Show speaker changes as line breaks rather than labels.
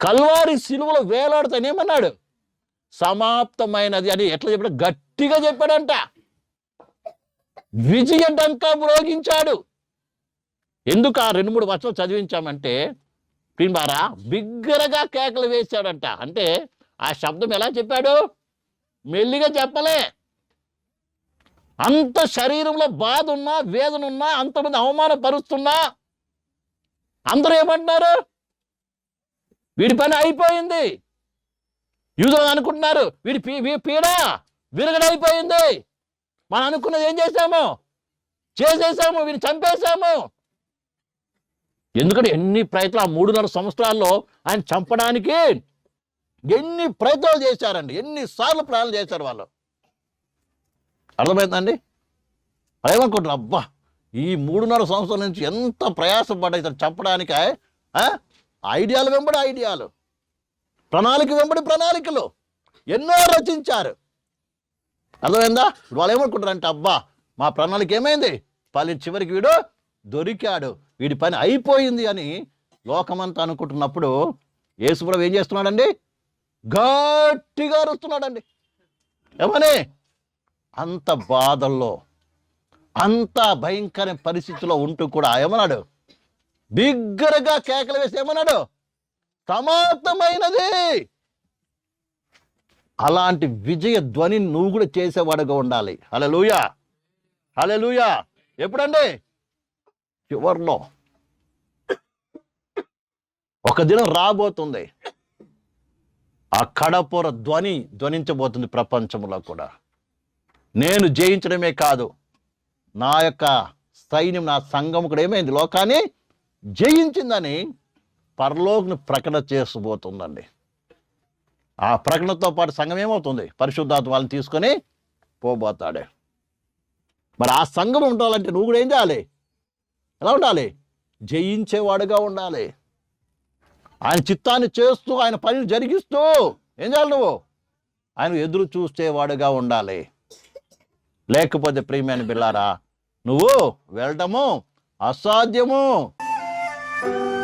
కల్వారి సిలువలో వేలాడుతానేమన్నాడు సమాప్తమైనది అని ఎట్లా చెప్పాడు? గట్టిగా చెప్పాడంట. విజయ డంకా మ్రోగించాడు ఎందుకు ఆ రెండు మూడు వర్షాలు చదివించామంటే పిన్బారా బిగ్గరగా కేకలు వేశాడంట. అంటే ఆ శబ్దం ఎలా చెప్పాడు? మెల్లిగా చెప్పలే. అంత శరీరంలో బాధ ఉన్నా వేదన ఉన్నా అంతమంది అవమానపరుస్తున్నా. అందరూ ఏమంటున్నారు? వీడి పని అయిపోయింది. యూదులు అనుకుంటున్నారు వీడి పీ పీడ విరగడైపోయింది మనం అనుకున్నది ఏం చేశాము? చేసేసాము వీడిని చంపేశాము. ఎందుకంటే ఎన్ని ప్రయత్నాలు ఆ మూడున్నర సంవత్సరాల్లో ఆయన చంపడానికి ఎన్ని ప్రయత్నాలు చేశారండి. ఎన్నిసార్లు ప్రయాణం చేశారు వాళ్ళు. అర్థమైందండి అదేమనుకుంటారు అబ్బా ఈ మూడున్నర సంవత్సరాల నుంచి ఎంత ప్రయాసపడ్డా ఇతను చంపడానికి ఐడియాలు వెంబడి ఐడియాలు. ప్రణాళిక వెంబడి ప్రణాళికలు. ఎన్నో రచించారు. అర్థమైందా? ఇప్పుడు వాళ్ళు ఏమనుకుంటారంటే అబ్బా మా ప్రణాళిక ఏమైంది? పని చివరికి వీడు దొరికాడు. వీడి పని అయిపోయింది అని లోకమంతా అనుకుంటున్నప్పుడు యేసుప్రభు ఏం చేస్తున్నాడండి? గట్టిగా అరుస్తున్నాడండి. ఏమని? అంత బాధల్లో అంత భయంకర పరిస్థితిలో ఉంటూ కూడా ఏమన్నాడు? బిగ్గరగా కేకలు వేసి ఏమన్నాడు సమాప్తమైనది అలాంటి విజయ ధ్వని నువ్వు కూడా చేసేవాడుగా ఉండాలి. హలలుయా హలలుయా ఎప్పుడండి? చివర్లో. ఒక దినం రాబోతుంది. ఆ కడపొర ధ్వని ధ్వనించబోతుంది ప్రపంచంలో కూడా. నేను జయించడమే కాదు నా యొక్క సైన్యం నా సంఘం కూడా ఏమైంది? లోకాన్ని జయించిందని పరలోకను ప్రకటన చేసుబోతుందండి ఆ ప్రకటనతో పాటు సంఘం ఏమవుతుంది? పరిశుద్ధాత్మ వాళ్ళని తీసుకొని పోబోతాడే. మరి ఆ సంఘం ఉండాలంటే నువ్వు కూడా ఏం చేయాలి? ఎలా ఉండాలి? జయించేవాడుగా ఉండాలి. ఆయన చిత్తాన్ని చేస్తూ ఆయన పనిని జరిగిస్తూ ఏం చేయాలి నువ్వు? ఆయన ఎదురు చూసేవాడుగా ఉండాలి. లేకపోతే ప్రియమైన బిల్లారా నువ్వు వెళ్ళటము అసాధ్యము. Thank you.